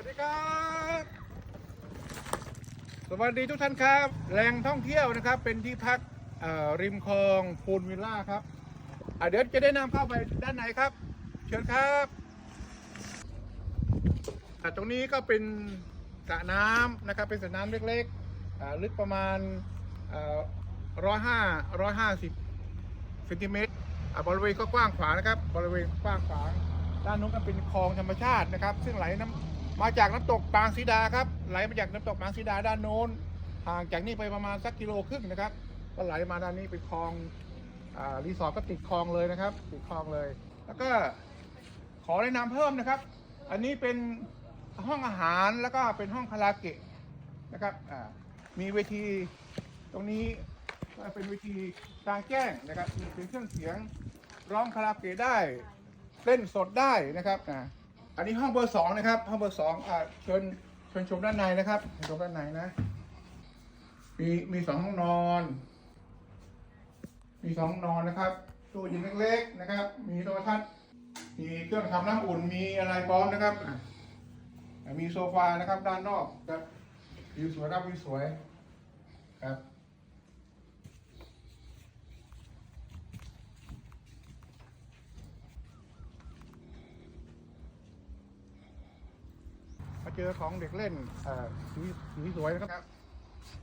วัสดีครับ สวัสดีทุกท่านครับ แหล่งท่องเที่ยวนะครับ เป็นที่พักริมคลองพูนวิลล่าครับอะเดี๋ยวจะได้นำเข้าไปด้านในครับ เชิญครับอ่ตรงนี้ก็เป็นสระน้ำนะครับ เป็นสระน้ำเล็กๆอ่าลึกประมาณร้อยห้าร้อยห้าสิบเซนติเมตรอะบริเวณก็กว้างขวางนะครับ บริเวณกว้างขวางด้านนู้นก็เป็นคลองธรรมชาตินะครับ ซึ่งไหลน้ำ มาจากน้ำตกปางสีดาครับ ไหลมาจากน้ำตกปางสีดาด้านโน้น ห่างจากนี่ไปประมาณสักกิโลครึ่งนะครับ ก็ไหลมาด้านนี้เป็นคลองอรีสอร์ทก็ติดคลองเลยนะครับ ติดคลองเลย แล้วก็ขอแนะนำเพิ่มนะครับ อันนี้เป็นห้องอาหารแล้วก็เป็นห้องคาราเกะนะครับ มีเวทีตรงนี้เป็นเวทีกลางแจ้งนะครับ มีเครื่องเสียงร้องคาราเกะได้ เล่นสดได้นะครับอ่า อันนี้ห้องเบอร์สองนะครับ ห้องเบอร์สองอ่าเชิญเชิญชมด้านในนะครับเชิญชมด้านในนะ มีมีสองห้องนอน มีสองห้องนอนนะครับตู้เย็นเล็กๆนะครับ มีโทรทัศน์มีเครื่องทำน้ำอุ่นมีอะไรพร้อมนะครับมีโซฟานะครับด้านนอกครับวิวสวยครับวิวสวยครับ มาเจอของเด็กเล่นสีสีสวยนะครับ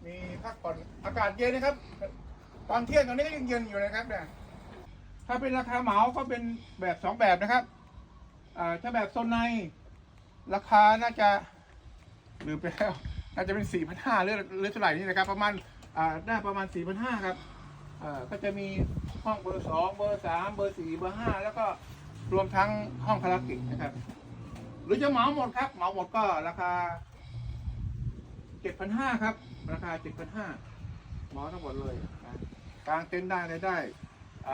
มีพักผ่อนอากาศเย็นนะครับ ตอนเที่ยงตอนนี้ก็ยังเย็นอยู่นะครับเนี่ยถ้าเป็นราคาเหมาก็เป็นแบบสองแบบนะครับถ้าแบบโซนในราคาน่าจะลืมไปแล้วน่าจะเป็นสี่พันห้าหรือหรือเท่าไหร่นี่นะครับ ประมาณอ่าได้ประมาณสี่พันห้าครับก็จะมีห้องเบอร์สองเบอร์สามเบอร์สี่เบอร์ห้าแล้วก็รวมทั้งห้องคาราโอเกะนะครับ หรือจะเหมาหมดครับเหมาหมดก็ราคาเจ็ดพันห้าครับ ราคาเจ็ดพันห้าเหมาทั้งหมดเลยนะกลางเต็นท์ได้ไรได้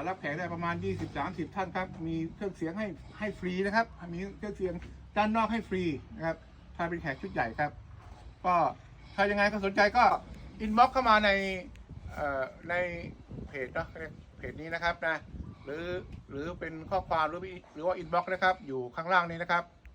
รับแขกได้ประมาณยี่สิบสามสิบท่านครับ มีเครื่องเสียงให้ให้ฟรีนะครับ มีเครื่องเสียงด้านนอกให้ฟรีนะครับ ถ้าเป็นแขกชุดใหญ่ครับ ก็ถ้ายังไงก็สนใจก็อินบ็อกเข้ามาในในเพจเนาะเพจนี้นะครับนะหรือหรือเป็นข้อความหรือหรือว่าอินบ็อกนะครับ อยู่ข้างล่างนี้นะครับ